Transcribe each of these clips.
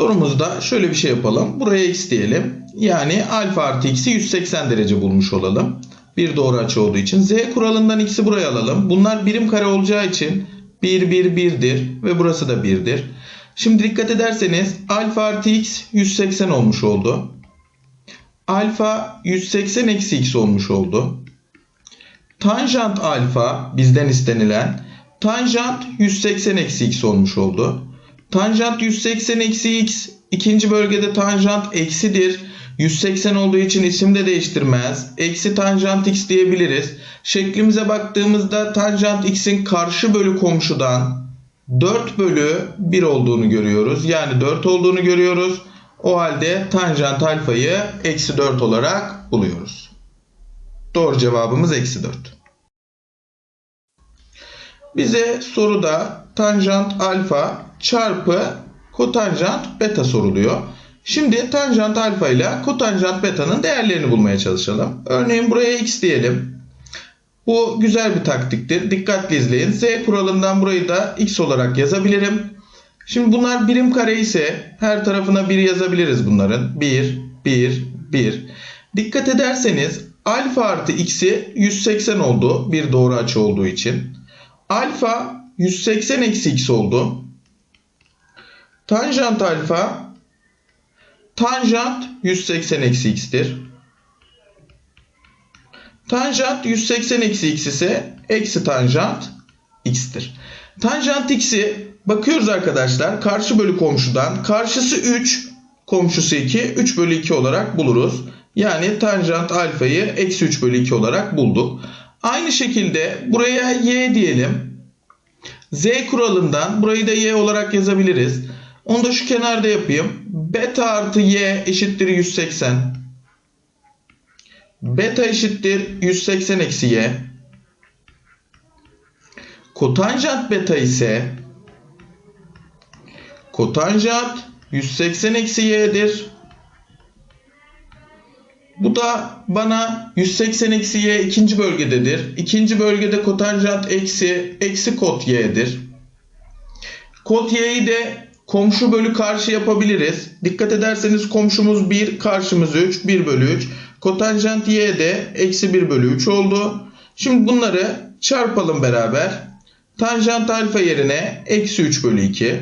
Sorumuzda şöyle bir şey yapalım. Buraya x diyelim. Yani alfa artı x'i 180 derece bulmuş olalım. Bir doğru açı olduğu için. Z kuralından x'i buraya alalım. Bunlar birim kare olacağı için 1 1 1'dir ve burası da 1'dir. Şimdi dikkat ederseniz alfa artı x 180 olmuş oldu. Alfa 180 eksi x olmuş oldu. Tanjant alfa bizden istenilen tanjant 180 eksi x olmuş oldu. Tanjant 180 eksi x ikinci bölgede tanjant eksidir. 180 olduğu için isim de değiştirmez. Eksi tanjant x diyebiliriz. Şeklimize baktığımızda tanjant x'in karşı bölü komşudan 4 bölü 1 olduğunu görüyoruz. Yani 4 olduğunu görüyoruz. O halde tanjant alfayı eksi 4 olarak buluyoruz. Doğru cevabımız eksi 4. Bize soruda tanjant alfa çarpı kotanjant beta soruluyor. Şimdi tanjant alfa ile kotanjant beta'nın değerlerini bulmaya çalışalım. Örneğin buraya x diyelim. Bu güzel bir taktiktir. Dikkatli izleyin. Z kuralından burayı da x olarak yazabilirim. Şimdi bunlar birim kare ise her tarafına 1 yazabiliriz bunların. 1, 1, 1. Dikkat ederseniz alfa artı x'i 180 oldu. Bir doğru açı olduğu için. Alfa 180 eksi x oldu. Tanjant alfa tanjant 180 eksi x'tir. Tanjant 180 eksi x ise eksi tanjant x'tir. Tanjant x'i bakıyoruz arkadaşlar karşı bölü komşudan karşısı 3 komşusu 2 3 bölü 2 olarak buluruz. Yani tanjant alfayı eksi 3 bölü 2 olarak bulduk. Aynı şekilde buraya y diyelim. Z kuralından burayı da y olarak yazabiliriz. Onu da şu kenarda yapayım. Beta artı y eşittir 180. Beta eşittir 180 eksi y. Kotanjant beta ise kotanjant 180 eksi y'dir. Bu da bana 180 eksi y ikinci bölgededir. İkinci bölgede kotanjant eksi eksi kot y'dir. Kot y'yi de komşu bölü karşı yapabiliriz. Dikkat ederseniz komşumuz 1, karşımız 3, 1 bölü 3. Kotanjant y de eksi 1 bölü 3 oldu. Şimdi bunları çarpalım beraber. Tanjant alfa yerine eksi 3 bölü 2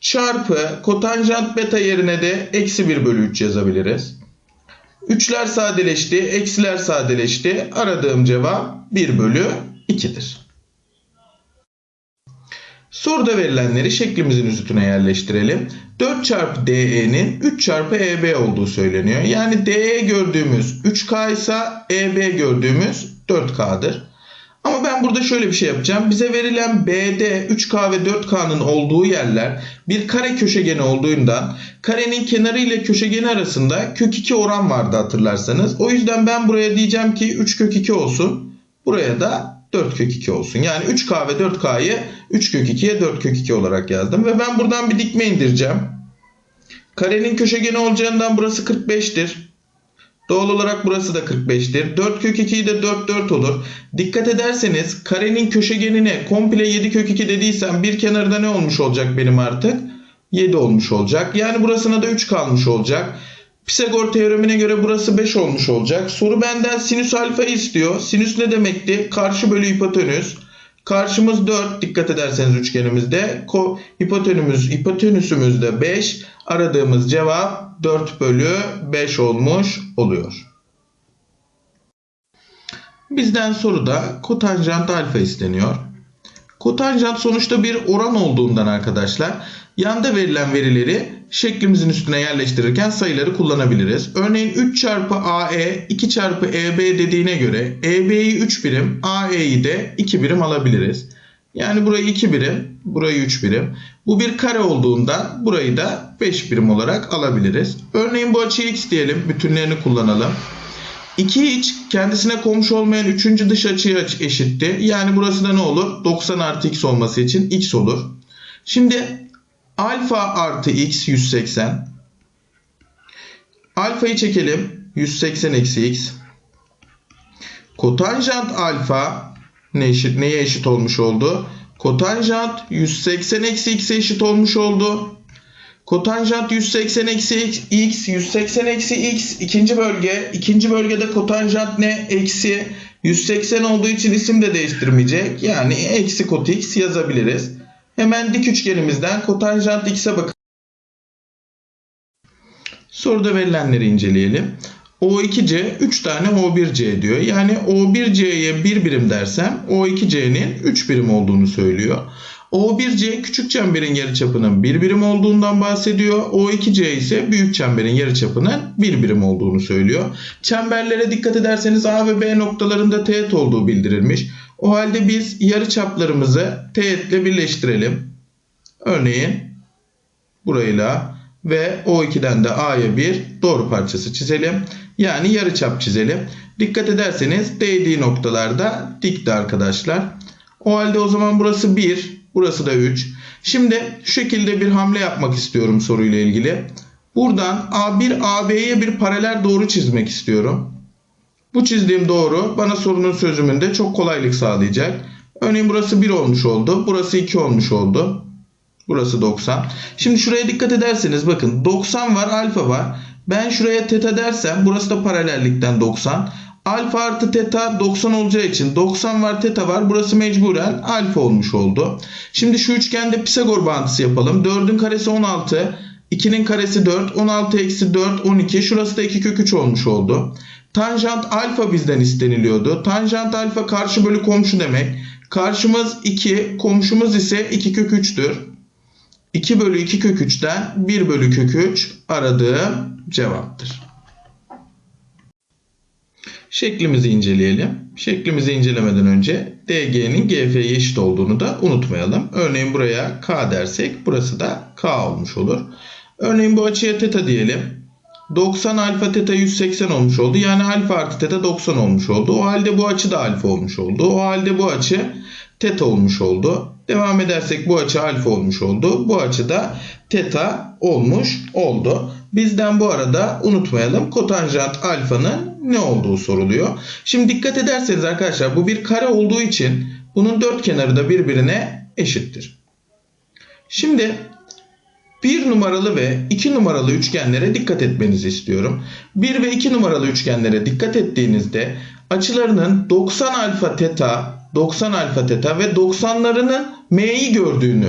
çarpı kotanjant beta yerine de eksi 1 bölü 3 yazabiliriz. 3'ler sadeleşti, eksiler sadeleşti. Aradığım cevap 1 bölü 2'dir. Soruda verilenleri şeklimizin üstüne yerleştirelim. 4 çarpı DE'nin 3 çarpı EB olduğu söyleniyor. Yani DE gördüğümüz 3K ise EB gördüğümüz 4K'dır. Ama ben burada şöyle bir şey yapacağım. Bize verilen BD 3K ve 4K'nın olduğu yerler bir kare köşegeni olduğundan karenin kenarı ile köşegeni arasında kök 2 oran vardı hatırlarsanız. O yüzden ben buraya diyeceğim ki 3 kök 2 olsun. Buraya da 4 kök 2 olsun. Yani 3K ve 4K'yı 3 kök 2'ye 4 kök 2 olarak yazdım. Ve ben buradan bir dikme indireceğim. Karenin köşegeni olacağından burası 45'tir. Doğal olarak burası da 45'tir. 4 kök 2'yi de 4 4 olur. Dikkat ederseniz karenin köşegenine komple 7 kök 2 dediysem bir kenarda ne olmuş olacak benim artık? 7 olmuş olacak. Yani burasına da 3 kalmış olacak. Pisagor teoremine göre burası 5 olmuş olacak. Soru benden sinüs alfa istiyor. Sinüs ne demekti? Karşı bölü hipotenüs. Karşımız 4 dikkat ederseniz üçgenimizde. Ko hipotenümüz, hipotenüsümüz de 5. Aradığımız cevap 4 bölü 5 olmuş oluyor. Bizden soruda kotanjant alfa isteniyor. Kotanjant sonuçta bir oran olduğundan arkadaşlar yanda verilen verileri şeklimizin üstüne yerleştirirken sayıları kullanabiliriz. Örneğin 3 çarpı AE 2 çarpı EB dediğine göre EB'yi 3 birim AE'yi de 2 birim alabiliriz. Yani burayı 2 birim, burayı 3 birim. Bu bir kare olduğundan burayı da 5 birim olarak alabiliriz. Örneğin bu açıyı x diyelim. Bütünlerini kullanalım. 2 iç kendisine komşu olmayan 3. dış açıya eşitti. Yani burası da ne olur? 90 artı x olması için x olur. Şimdi alfa artı x 180. Alfayı çekelim. 180 eksi x. Kotanjant alfa ne eşit, neye eşit olmuş oldu? Kotanjant 180 eksi x'e eşit olmuş oldu. Kotanjant 180 eksi x, 180 eksi x ikinci bölge. ikinci bölgede kotanjant ne? Eksi 180 olduğu için isim de değiştirmeyecek. Yani eksi kot x yazabiliriz. Hemen dik üçgenimizden kotanjant x'e bakın. Soruda verilenleri inceleyelim. O2C 3 tane O1C diyor. Yani O1C'ye 1 birim dersem O2C'nin 3 birim olduğunu söylüyor. O1C küçük çemberin yarıçapının 1 birim olduğundan bahsediyor. O2C ise büyük çemberin yarıçapının 1 birim olduğunu söylüyor. Çemberlere dikkat ederseniz A ve B noktalarında teğet olduğu bildirilmiş. O halde biz yarıçaplarımızı teğetle birleştirelim. Örneğin burayla ve O2'den de A'ya bir doğru parçası çizelim. Yani yarıçap çizelim. Dikkat ederseniz değdiği noktalarda dikti arkadaşlar. O halde o zaman burası 1, burası da 3. Şimdi şu şekilde bir hamle yapmak istiyorum soruyla ilgili. Buradan A1 AB'ye bir paralel doğru çizmek istiyorum. Bu çizdiğim doğru bana sorunun çözümünde çok kolaylık sağlayacak. Örneğin burası 1 olmuş oldu. Burası 2 olmuş oldu. Burası 90. Şimdi şuraya dikkat ederseniz bakın 90 var alfa var. Ben şuraya teta dersem burası da paralellikten 90. Alfa artı teta 90 olacağı için 90 var teta var. Burası mecburen alfa olmuş oldu. Şimdi şu üçgende Pisagor bağıntısı yapalım. 4'ün karesi 16. 2'nin karesi 4. 16 eksi 4 12. Şurası da 2 kök 3 olmuş oldu. Tanjant alfa bizden isteniliyordu. Tanjant alfa karşı bölü komşu demek. Karşımız 2, komşumuz ise 2 kök 3'tür. 2 bölü 2 kök 3'ten 1 bölü kök 3 aradığım cevaptır. Şeklimizi inceleyelim. Şeklimizi incelemeden önce DG'nin GF'ye eşit olduğunu da unutmayalım. Örneğin buraya K dersek burası da K olmuş olur. Örneğin bu açıya teta diyelim. 90 alfa teta 180 olmuş oldu. Yani alfa artı teta 90 olmuş oldu. O halde bu açı da alfa olmuş oldu. O halde bu açı teta olmuş oldu. Devam edersek bu açı alfa olmuş oldu. Bu açı da teta olmuş oldu. Bizden bu arada unutmayalım kotanjant alfanın ne olduğu soruluyor. Şimdi dikkat ederseniz arkadaşlar bu bir kare olduğu için bunun dört kenarı da birbirine eşittir. Şimdi 1 numaralı ve 2 numaralı üçgenlere dikkat etmenizi istiyorum. 1 ve 2 numaralı üçgenlere dikkat ettiğinizde açılarının 90 alfa teta, 90 alfa teta ve 90'larının m'yi gördüğünü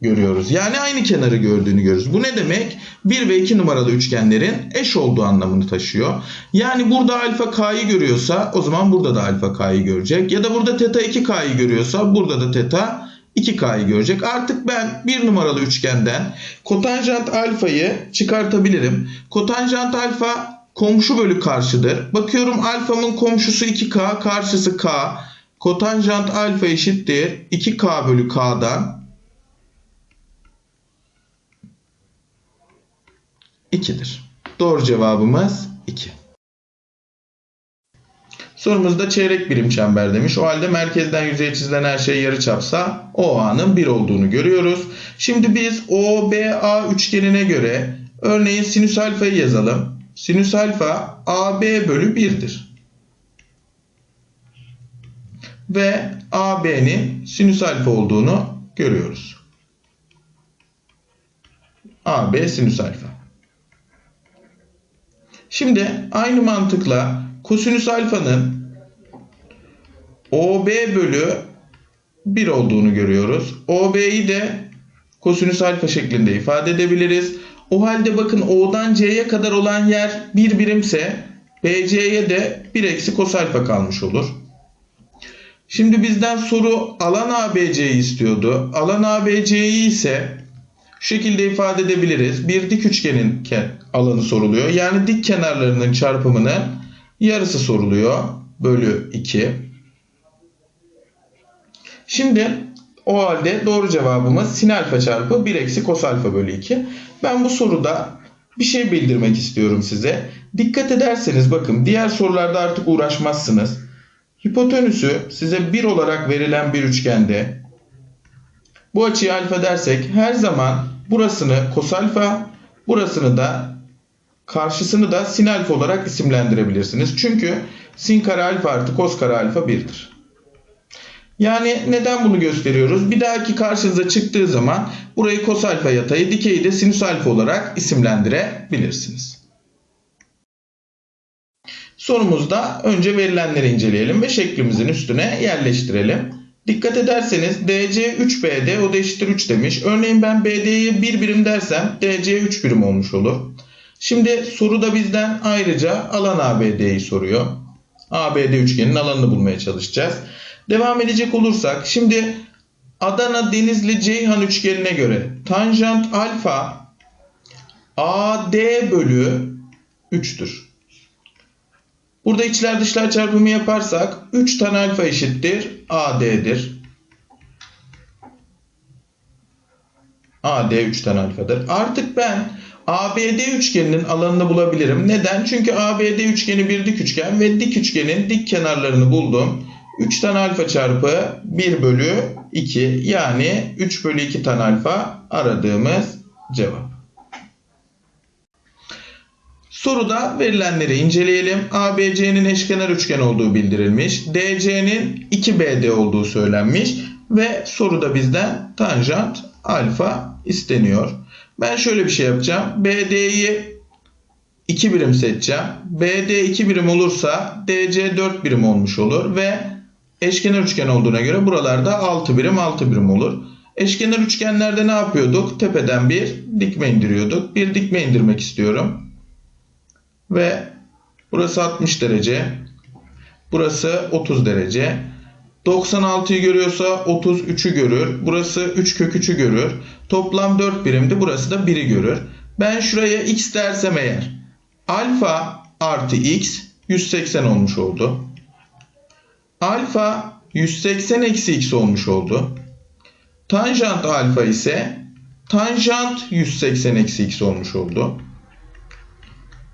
görüyoruz. Yani aynı kenarı gördüğünü görüyoruz. Bu ne demek? 1 ve 2 numaralı üçgenlerin eş olduğu anlamını taşıyor. Yani burada alfa k'yı görüyorsa o zaman burada da alfa k'yı görecek. Ya da burada teta 2k'yı görüyorsa burada da teta 2k'yı görecek. Artık ben bir numaralı üçgenden kotanjant alfayı çıkartabilirim. Kotanjant alfa komşu bölü karşıdır. Bakıyorum alfamın komşusu 2k, karşısı k. Kotanjant alfa eşittir 2k bölü k'dan 2'dir. Doğru cevabımız 2. Sorumuzda çeyrek birim çember demiş. O halde merkezden yüzeye çizilen her şey yarıçapsa OA'nın 1 olduğunu görüyoruz. Şimdi biz OBA üçgenine göre örneğin sinüs alfayı yazalım. Sinüs alfa AB bölü 1'dir. Ve AB'nin sinüs alfa olduğunu görüyoruz. AB sinüs alfa. Şimdi aynı mantıkla kosinüs alfanın OB bölü 1 olduğunu görüyoruz. OB'yi de kosinüs alfa şeklinde ifade edebiliriz. O halde bakın O'dan C'ye kadar olan yer bir birimse BC'ye de 1 eksi kos alfa kalmış olur. Şimdi bizden soru alan ABC'yi istiyordu. Alan ABC'yi ise şekilde ifade edebiliriz. Bir dik üçgenin alanı soruluyor. Yani dik kenarlarının çarpımının yarısı soruluyor. Bölü 2. Şimdi o halde doğru cevabımız sin alfa çarpı 1 eksi kos alfa bölü 2. Ben bu soruda bir şey bildirmek istiyorum size. Dikkat ederseniz bakın diğer sorularda artık uğraşmazsınız. Hipotenüsü size 1 olarak verilen bir üçgende bu açıyı alfa dersek her zaman burasını kos alfa, burasını da karşısını da sin alfa olarak isimlendirebilirsiniz. Çünkü sin kare alfa artı kos kare alfa 1'dir. Yani neden bunu gösteriyoruz? Bir dahaki karşınıza çıktığı zaman burayı kos alfa yatayı, dikeyi de sinüs alfa olarak isimlendirebilirsiniz. Sorumuzda önce verilenleri inceleyelim ve şeklimizin üstüne yerleştirelim. Dikkat ederseniz DC 3BD o da eşittir 3 demiş. Örneğin ben BD'ye 1 birim dersem DC 3 birim olmuş olur. Şimdi soruda bizden ayrıca alan ABD'yi soruyor. ABD üçgeninin alanını bulmaya çalışacağız. Devam edecek olursak şimdi Adana Denizli Ceyhan üçgenine göre tanjant alfa AD bölü 3'tür. Burada içler dışlar çarpımı yaparsak 3 tan alfa eşittir AD'dir. AD 3 tan alfadır. Artık ben ABD üçgeninin alanını bulabilirim. Neden? Çünkü ABD üçgeni bir dik üçgen ve dik üçgenin dik kenarlarını buldum. 3 tan alfa çarpı 1 bölü 2 yani 3 bölü 2 tan alfa aradığımız cevap. Soruda verilenleri inceleyelim. ABC'nin eşkenar üçgen olduğu bildirilmiş. DC'nin 2BD olduğu söylenmiş. Ve soruda bizden tanjant alfa isteniyor. Ben şöyle bir şey yapacağım. BD'yi 2 birim seçeceğim. BD 2 birim olursa DC 4 birim olmuş olur ve eşkenar üçgen olduğuna göre buralarda 6 birim 6 birim olur. Eşkenar üçgenlerde ne yapıyorduk? Tepeden bir dikme indiriyorduk. Bir dikme indirmek istiyorum. Ve burası 60 derece. Burası 30 derece. 96'yı görüyorsa 33'ü görür. Burası 3 kök 3'ü görür. Toplam 4 birimdi. Burası da 1'i görür. Ben şuraya x dersem eğer alfa artı x 180 olmuş oldu. Alfa 180 eksi x olmuş oldu. Tanjant alfa ise tanjant 180 eksi x olmuş oldu.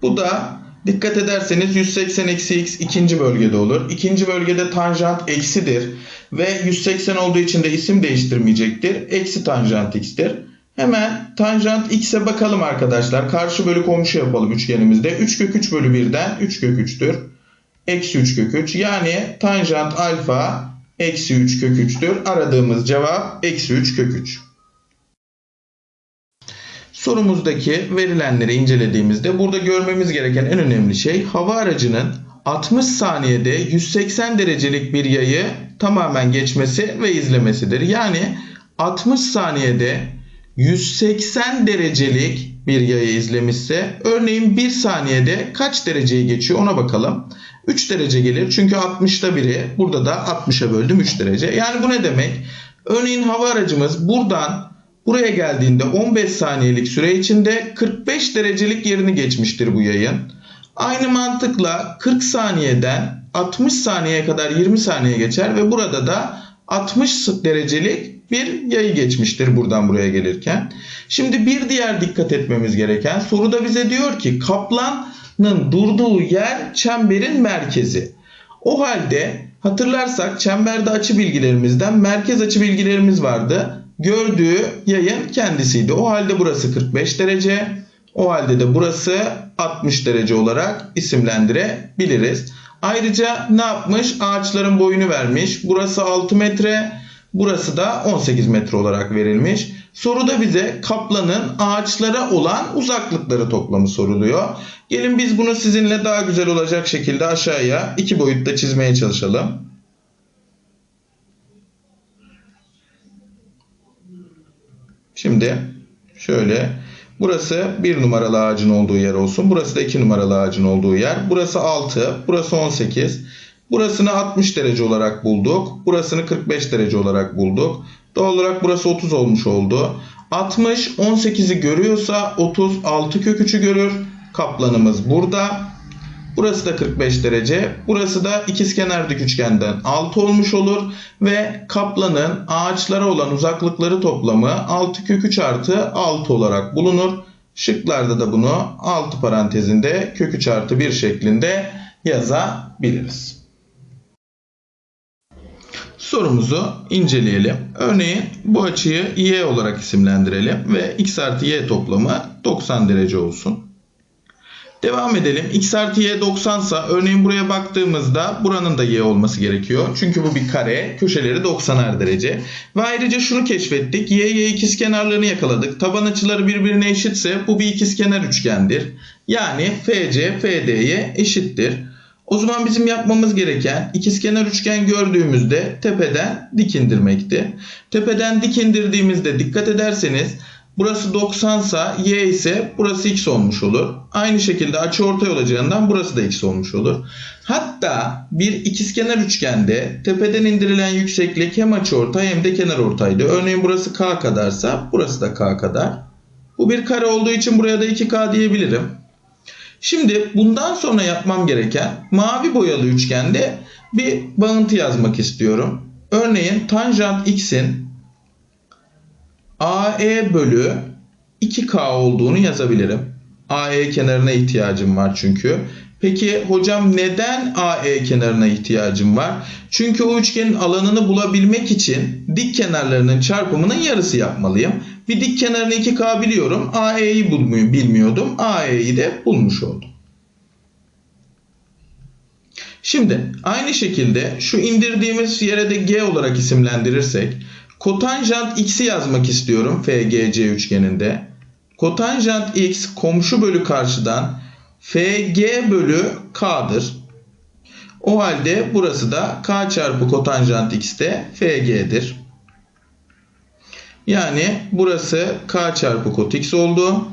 Bu da dikkat ederseniz 180 eksi x ikinci bölgede olur. İkinci bölgede tanjant eksidir. Ve 180 olduğu için de isim değiştirmeyecektir. Eksi tanjant x'tir. Hemen tanjant x'e bakalım arkadaşlar. Karşı bölü komşu yapalım üçgenimizde. 3 kök 3 bölü 1'den 3 kök 3'tür. Eksi 3 kök 3. Yani tanjant alfa eksi 3 kök 3'tür. Aradığımız cevap eksi 3 kök 3. Sorumuzdaki verilenleri incelediğimizde burada görmemiz gereken en önemli şey hava aracının 60 saniyede 180 derecelik bir yayı tamamen geçmesi ve izlemesidir. Yani 60 saniyede 180 derecelik bir yayı izlemişse örneğin 1 saniyede kaç dereceyi geçiyor ona bakalım. 3 derece gelir çünkü 60'ta biri burada da 60'a böldüm 3 derece. Yani bu ne demek? Örneğin hava aracımız buradan Buraya geldiğinde 15 saniyelik süre içinde 45 derecelik yerini geçmiştir bu yayın. Aynı mantıkla 40 saniyeden 60 saniyeye kadar 20 saniye geçer ve burada da 60 derecelik bir yayı geçmiştir buradan buraya gelirken. Şimdi bir diğer dikkat etmemiz gereken soruda bize diyor ki kaplanın durduğu yer çemberin merkezi. O halde hatırlarsak çemberde açı bilgilerimizden merkez açı bilgilerimiz vardı gördüğü yayın kendisiydi. O halde burası 45 derece. O halde de burası 60 derece olarak isimlendirebiliriz. Ayrıca ne yapmış? Ağaçların boyunu vermiş. Burası 6 metre, burası da 18 metre olarak verilmiş. Soruda bize kaplanın ağaçlara olan uzaklıkları toplamı soruluyor. Gelin biz bunu sizinle daha güzel olacak şekilde aşağıya iki boyutta çizmeye çalışalım. Şimdi şöyle burası bir numaralı ağacın olduğu yer olsun. Burası da iki numaralı ağacın olduğu yer. Burası 6, burası 18. Burasını 60 derece olarak bulduk. Burasını 45 derece olarak bulduk. Doğal olarak burası 30 olmuş oldu. 60 18'i görüyorsa 36 kök 3'ü görür. Kaplanımız burada. Burası da 45 derece. Burası da ikizkenar dik üçgenden 6 olmuş olur. Ve kaplanın ağaçlara olan uzaklıkları toplamı 6 kök 3 artı 6 olarak bulunur. Şıklarda da bunu 6 parantezinde kök 3 artı 1 şeklinde yazabiliriz. Sorumuzu inceleyelim. Örneğin bu açıyı y olarak isimlendirelim ve x artı y toplamı 90 derece olsun. Devam edelim. X artı Y 90 sa örneğin buraya baktığımızda buranın da Y olması gerekiyor. Çünkü bu bir kare. Köşeleri 90'ar derece. Ve ayrıca şunu keşfettik. Y, Y ikizkenarlığını yakaladık. Taban açıları birbirine eşitse bu bir ikizkenar üçgendir. Yani FC, FD'ye eşittir. O zaman bizim yapmamız gereken ikizkenar üçgen gördüğümüzde tepeden dik indirmekti. Tepeden dik indirdiğimizde dikkat ederseniz burası 90 sa y ise burası x olmuş olur. Aynı şekilde açıortay olacağından burası da x olmuş olur. Hatta bir ikizkenar üçgende tepeden indirilen yükseklik hem açıortay hem de kenarortaydı. Örneğin burası k kadarsa burası da k kadar. Bu bir kare olduğu için buraya da 2k diyebilirim. Şimdi bundan sonra yapmam gereken mavi boyalı üçgende bir bağıntı yazmak istiyorum. Örneğin tanjant x'in AE bölü 2K olduğunu yazabilirim. AE kenarına ihtiyacım var çünkü. Peki hocam neden AE kenarına ihtiyacım var? Çünkü o üçgenin alanını bulabilmek için dik kenarlarının çarpımının yarısı yapmalıyım. Bir dik kenarını 2K biliyorum. AE'yi bilmiyordum. AE'yi de bulmuş oldum. Şimdi aynı şekilde şu indirdiğimiz yere de G olarak isimlendirirsek kotanjant x'i yazmak istiyorum FGC üçgeninde. Kotanjant x komşu bölü karşıdan FG bölü K'dır. O halde burası da K çarpı kotanjant x de FG'dir. Yani burası K çarpı kot x oldu.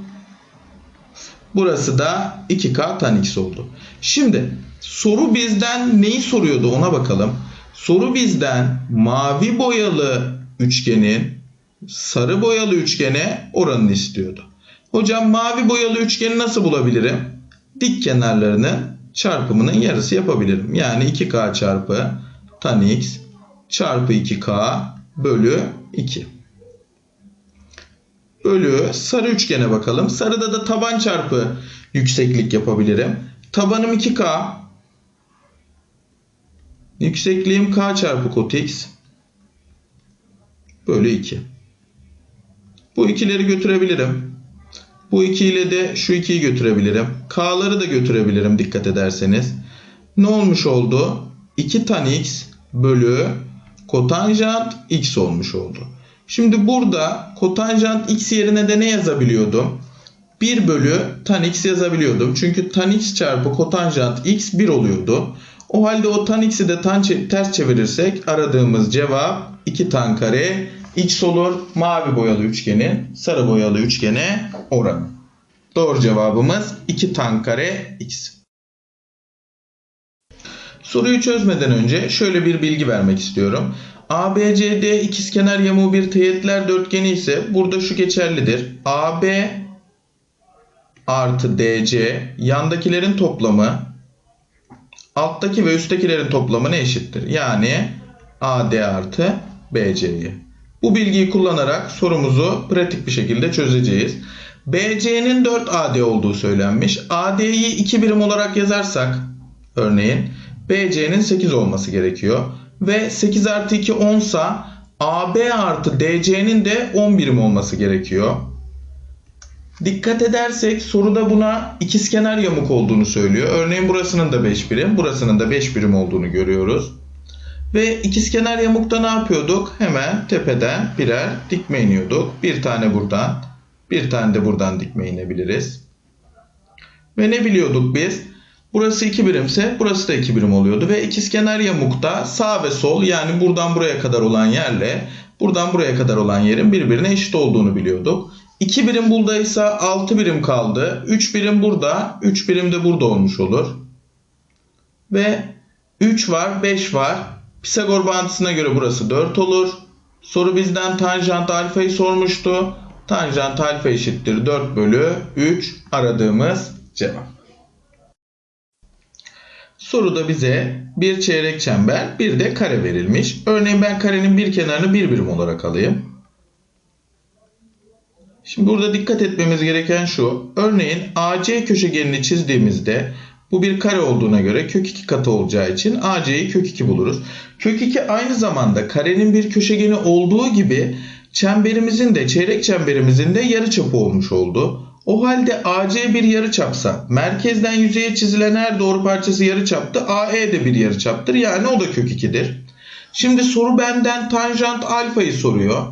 Burası da 2K tan x oldu. Şimdi soru bizden neyi soruyordu ona bakalım. Soru bizden mavi boyalı üçgenin sarı boyalı üçgene oranını istiyordu. Hocam mavi boyalı üçgeni nasıl bulabilirim? Dik kenarlarının çarpımının yarısı yapabilirim. Yani 2K çarpı tan x çarpı 2K bölü 2 bölü sarı üçgene bakalım. Sarıda da taban çarpı yükseklik yapabilirim. Tabanım 2K. Yüksekliğim K çarpı kot x. Bölü 2. Bu ikileri götürebilirim. Bu 2 ile de şu 2'yi götürebilirim. K'ları da götürebilirim dikkat ederseniz. Ne olmuş oldu? 2 tan x bölü kotanjant x olmuş oldu. Şimdi burada kotanjant x yerine de ne yazabiliyordum? 1 bölü tan x yazabiliyordum. Çünkü tan x çarpı kotanjant x 1 oluyordu. O halde o tan x'i de tan ters çevirirsek aradığımız cevap 2 tan kare x olur. Mavi boyalı üçgenin sarı boyalı üçgene oranı. Doğru cevabımız 2 tan kare x. Soruyu çözmeden önce şöyle bir bilgi vermek istiyorum. ABCD ikizkenar yamuğu bir teğetler dörtgeni ise burada şu geçerlidir. AB artı DC yandakilerin toplamı alttaki ve üsttekilerin toplamına eşittir. Yani AD artı BC'yi. Bu bilgiyi kullanarak sorumuzu pratik bir şekilde çözeceğiz. BC'nin 4 AD olduğu söylenmiş. AD'yi 2 birim olarak yazarsak örneğin BC'nin 8 olması gerekiyor. Ve 8 artı 2 10 sa AB artı DC'nin de 10 birim olması gerekiyor. Dikkat edersek soruda buna ikizkenar yamuk olduğunu söylüyor. Örneğin burasının da 5 birim, burasının da 5 birim olduğunu görüyoruz. Ve ikizkenar yamukta ne yapıyorduk? Hemen tepeden birer dikme iniyorduk. Bir tane buradan, bir tane de buradan dikme inebiliriz. Ve ne biliyorduk biz? Burası 2 birimse burası da 2 birim oluyordu. Ve ikizkenar yamukta sağ ve sol yani buradan buraya kadar olan yerle buradan buraya kadar olan yerin birbirine eşit olduğunu biliyorduk. 2 birim buradaysa 6 birim kaldı. 3 birim burada, 3 birim de burada olmuş olur. Ve 3 var, 5 var. Pisagor bağıntısına göre burası 4 olur. Soru bizden tanjant alfayı sormuştu. Tanjant alfa eşittir 4 bölü 3 aradığımız cevap. Soruda bize bir çeyrek çember bir de kare verilmiş. Örneğin ben karenin bir kenarını bir birim olarak alayım. Şimdi burada dikkat etmemiz gereken şu. Örneğin AC köşegenini çizdiğimizde bu bir kare olduğuna göre kök 2 katı olacağı için AC'yi kök 2 buluruz. Kök 2 aynı zamanda karenin bir köşegeni olduğu gibi çemberimizin de çeyrek çemberimizin de yarıçapı olmuş oldu. O halde AC bir yarıçapsa merkezden yüzeye çizilen her doğru parçası yarıçaptı. AE de bir yarıçaptır. Yani o da kök 2'dir. Şimdi soru benden tanjant alfayı soruyor.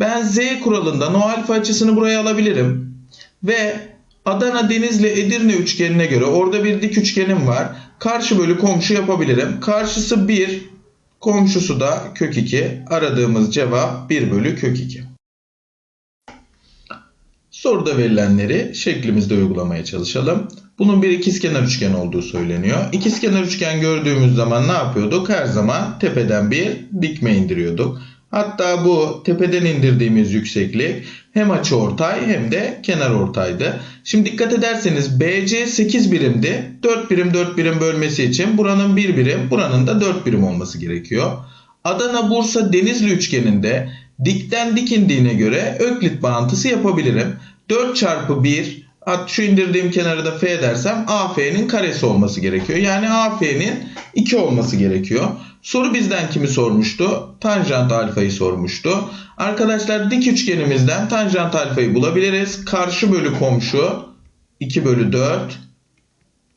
Ben Z kuralından o alfa açısını buraya alabilirim. Ve Adana Denizli Edirne üçgenine göre orada bir dik üçgenim var. Karşı bölü komşu yapabilirim. Karşısı 1, komşusu da kök 2. Aradığımız cevap 1 bölü kök 2. Soruda verilenleri şeklimizde uygulamaya çalışalım. Bunun bir ikizkenar üçgen olduğu söyleniyor. İkizkenar üçgen gördüğümüz zaman ne yapıyorduk? Her zaman tepeden bir dikme indiriyorduk. Hatta bu tepeden indirdiğimiz yükseklik hem açıortay hem de kenar ortaydı. Şimdi dikkat ederseniz BC 8 birimdi. 4 birim 4 birim bölmesi için buranın 1 birim, buranın da 4 birim olması gerekiyor. Adana Bursa Denizli üçgeninde dikten dik indiğine göre öklit bağıntısı yapabilirim. 4 çarpı 1 at şu indirdiğim kenarı da f dersem AF'nin karesi olması gerekiyor. Yani AF'nin 2 olması gerekiyor. Soru bizden kimi sormuştu? Tanjant alfayı sormuştu. Arkadaşlar dik üçgenimizden tanjant alfayı bulabiliriz. Karşı bölü komşu 2 bölü 4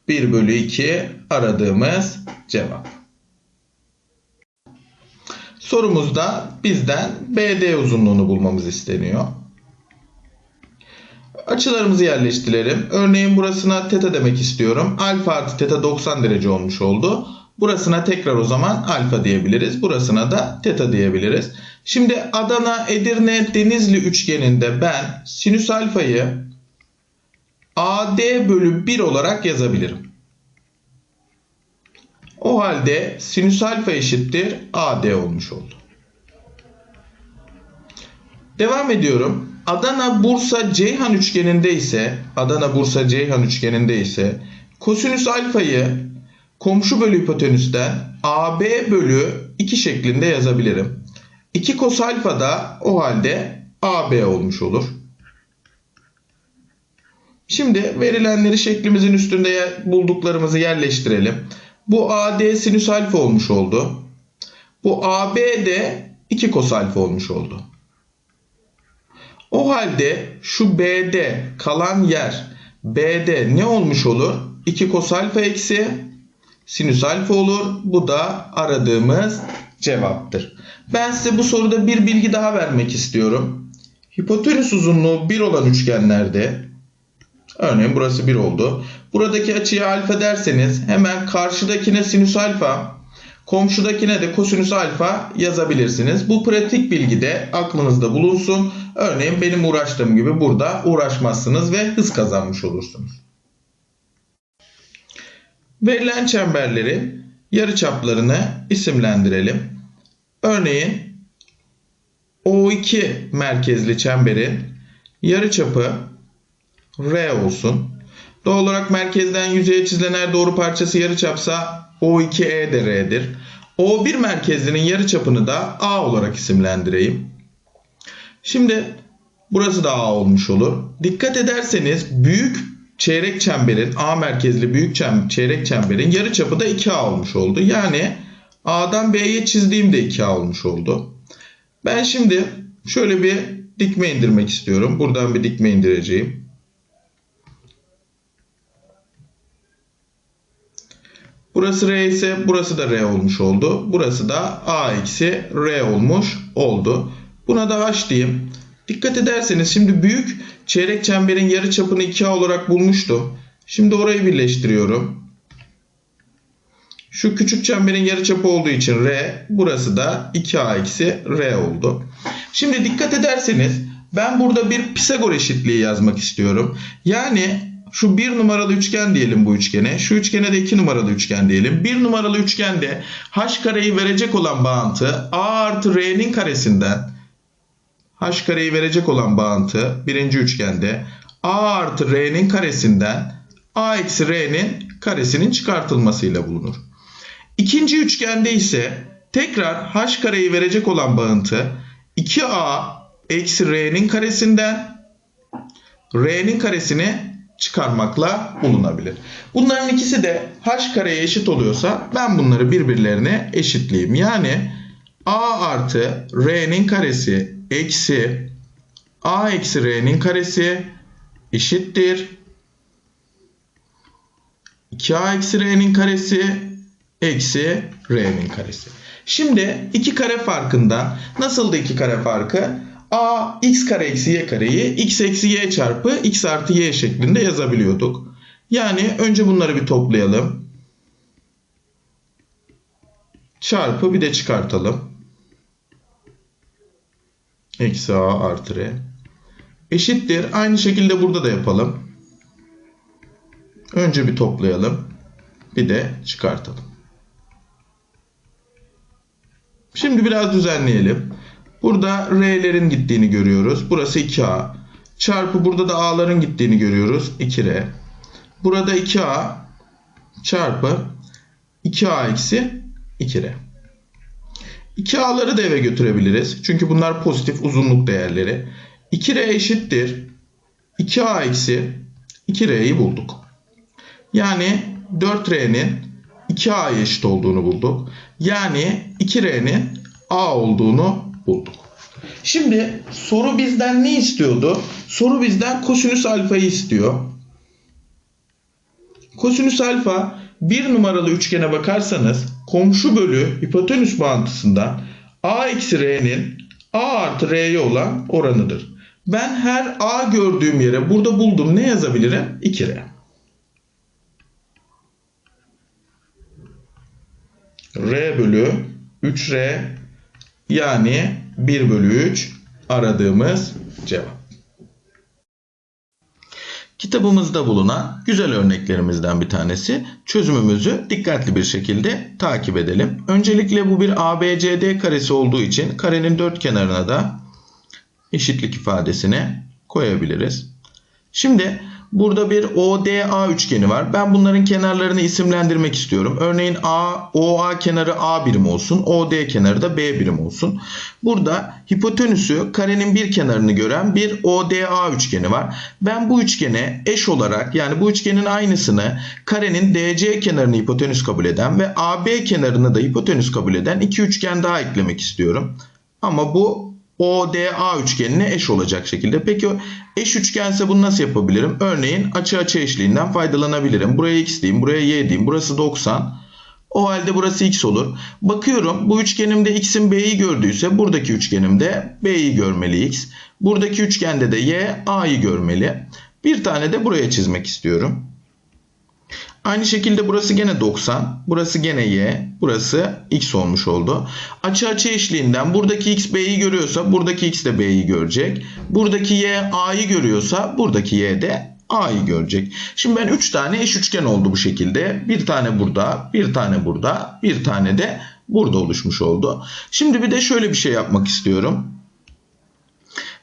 1 bölü 2 aradığımız cevap. Sorumuzda bizden BD uzunluğunu bulmamız isteniyor. Açılarımızı yerleştirelim. Örneğin burasına teta demek istiyorum. Alfa artı teta 90 derece olmuş oldu. Burasına tekrar o zaman alfa diyebiliriz. Burasına da teta diyebiliriz. Şimdi Adana, Edirne, Denizli üçgeninde ben sinüs alfayı AD bölü 1 olarak yazabilirim. O halde sinüs alfa eşittir AD olmuş oldu. Devam ediyorum. Adana Bursa Ceyhan üçgeninde ise Adana Bursa Ceyhan üçgeninde ise kosinüs alfayı komşu bölü hipotenüsten AB bölü 2 şeklinde yazabilirim. 2 kos alfa da o halde AB olmuş olur. Şimdi verilenleri şeklimizin üstünde bulduklarımızı yerleştirelim. Bu AD sinüs alfa olmuş oldu. Bu AB de 2 kos alfa olmuş oldu. O halde şu BD kalan yer BD ne olmuş olur? 2 kos alfa eksi sinüs alfa olur. Bu da aradığımız cevaptır. Ben size bu soruda bir bilgi daha vermek istiyorum. Hipotenüs uzunluğu 1 olan üçgenlerde örneğin burası 1 oldu. Buradaki açıya alfa derseniz hemen karşıdakine sinüs alfa Komşudakine de kosinüs alfa yazabilirsiniz. Bu pratik bilgi de aklınızda bulunsun. Örneğin benim uğraştığım gibi burada uğraşmazsınız ve hız kazanmış olursunuz. Verilen çemberleri yarıçaplarını isimlendirelim. Örneğin O2 merkezli çemberin yarıçapı R olsun. Doğal olarak merkezden yüzeye çizilen her doğru parçası yarıçapsa O2E de R'dir. O1 merkezlinin yarıçapını da A olarak isimlendireyim. Şimdi burası da A olmuş olur. Dikkat ederseniz büyük çeyrek çemberin A merkezli büyük çem, çeyrek çemberin yarıçapı da 2A olmuş oldu. Yani A'dan B'ye çizdiğim de 2A olmuş oldu. Ben şimdi şöyle bir dikme indirmek istiyorum. Buradan bir dikme indireceğim. Burası R ise burası da R olmuş oldu. Burası da A eksi R olmuş oldu. Buna da H diyeyim. Dikkat ederseniz şimdi büyük çeyrek çemberin yarı çapını 2A olarak bulmuştum. Şimdi orayı birleştiriyorum. Şu küçük çemberin yarı çapı olduğu için R, burası da 2A eksi R oldu. Şimdi dikkat ederseniz ben burada bir Pisagor eşitliği yazmak istiyorum. Yani şu bir numaralı üçgen diyelim bu üçgene. Şu üçgene de iki numaralı üçgen diyelim. Bir numaralı üçgende h kareyi verecek olan bağıntı a artı r'nin karesinden h kareyi verecek olan bağıntı birinci üçgende a artı r'nin karesinden a eksi r'nin karesinin çıkartılmasıyla bulunur. İkinci üçgende ise tekrar h kareyi verecek olan bağıntı 2a eksi r'nin karesinden r'nin karesini çıkarmakla bulunabilir. Bunların ikisi de h kareye eşit oluyorsa ben bunları birbirlerine eşitleyeyim. Yani a artı r'nin karesi eksi a eksi r'nin karesi eşittir 2a eksi r'nin karesi eksi r'nin karesi. Şimdi iki kare farkından nasıldı iki kare farkı? A x kare eksi y kareyi x eksi y çarpı x artı y şeklinde yazabiliyorduk. Yani önce bunları bir toplayalım. Çarpı bir de çıkartalım. Eksi a artı r. Eşittir. Aynı şekilde burada da yapalım. Önce bir toplayalım. Bir de çıkartalım. Şimdi biraz düzenleyelim. Burada R'lerin gittiğini görüyoruz. Burası 2A. Çarpı burada da A'ların gittiğini görüyoruz. 2R. Burada 2A çarpı 2A eksi 2R. 2A'ları da eve götürebiliriz. Çünkü bunlar pozitif uzunluk değerleri. 2R eşittir. 2A eksi 2R'yi bulduk. Yani 4R'nin 2A'ya eşit olduğunu bulduk. Yani 2R'nin A olduğunu bulduk. Şimdi soru bizden ne istiyordu? Soru bizden kosinüs alfayı istiyor. Kosinüs alfa bir numaralı üçgene bakarsanız komşu bölü hipotenüs bağıntısından a eksi r'nin a artı r'ye olan oranıdır. Ben her a gördüğüm yere burada buldum ne yazabilirim? 2r. r bölü 3r yani 1 bölü 3 aradığımız cevap. Kitabımızda bulunan güzel örneklerimizden bir tanesi. Çözümümüzü dikkatli bir şekilde takip edelim. Öncelikle bu bir ABCD karesi olduğu için karenin dört kenarına da eşitlik ifadesini koyabiliriz. Şimdi burada bir ODA üçgeni var. Ben bunların kenarlarını isimlendirmek istiyorum. Örneğin A, OA kenarı A birim olsun. OD kenarı da B birim olsun. Burada hipotenüsü karenin bir kenarını gören bir ODA üçgeni var. Ben bu üçgene eş olarak yani bu üçgenin aynısını karenin DC kenarını hipotenüs kabul eden ve AB kenarını da hipotenüs kabul eden iki üçgen daha eklemek istiyorum. Ama bu ODA üçgenine eş olacak şekilde. Peki eş üçgense bunu nasıl yapabilirim? Örneğin açı açı eşliğinden faydalanabilirim. Buraya x diyeyim, buraya y diyeyim. Burası 90. O halde burası x olur. Bakıyorum bu üçgenimde x'in b'yi gördüyse buradaki üçgenimde b'yi görmeli x. Buradaki üçgende de y a'yı görmeli. Bir tane de buraya çizmek istiyorum. Aynı şekilde burası gene 90. Burası gene y. Burası x olmuş oldu. Açı açı eşliğinden buradaki x b'yi görüyorsa buradaki x de b'yi görecek. Buradaki y a'yı görüyorsa buradaki y de a'yı görecek. Şimdi ben 3 tane eş üçgen oldu bu şekilde. Bir tane burada, bir tane burada, bir tane de burada oluşmuş oldu. Şimdi bir de şöyle bir şey yapmak istiyorum.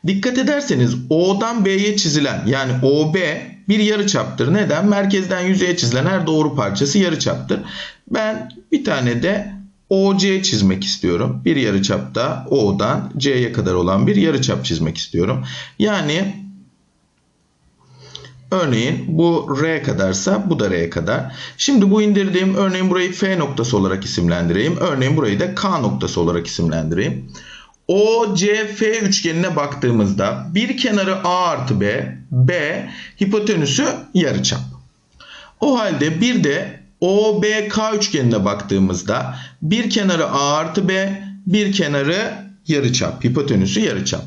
Dikkat ederseniz O'dan B'ye çizilen yani OB bir yarıçaptır. Neden? Merkezden yüzeye çizilen her doğru parçası yarıçaptır. Ben bir tane de OC çizmek istiyorum. Bir yarıçapta O'dan C'ye kadar olan bir yarıçap çizmek istiyorum. Yani örneğin bu R kadarsa bu da R kadar. Şimdi bu indirdiğim örneğin burayı F noktası olarak isimlendireyim. Örneğin burayı da K noktası olarak isimlendireyim. OCF üçgenine baktığımızda bir kenarı A artı B, B hipotenüsü yarıçap. O halde bir de OBK üçgenine baktığımızda bir kenarı A artı B, bir kenarı yarıçap, hipotenüsü yarıçap.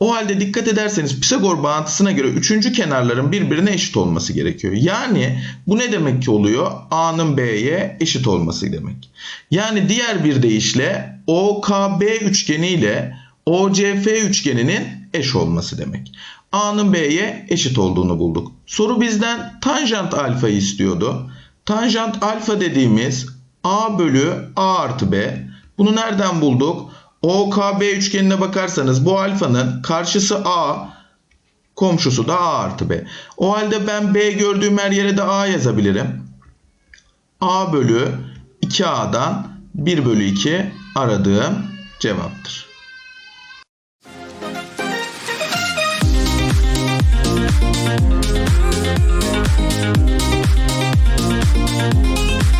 O halde dikkat ederseniz Pisagor bağıntısına göre üçüncü kenarların birbirine eşit olması gerekiyor. Yani bu ne demek ki oluyor? A'nın B'ye eşit olması demek. Yani diğer bir deyişle OKB üçgeni ile OCF üçgeninin eş olması demek. A'nın B'ye eşit olduğunu bulduk. Soru bizden tanjant alfayı istiyordu. Tanjant alfa dediğimiz A bölü A artı B. Bunu nereden bulduk? OKB üçgenine bakarsanız bu alfanın karşısı A, komşusu da A artı B. O halde ben B gördüğüm her yere de A yazabilirim. A bölü 2A'dan 1 bölü 2 aradığım cevaptır. You.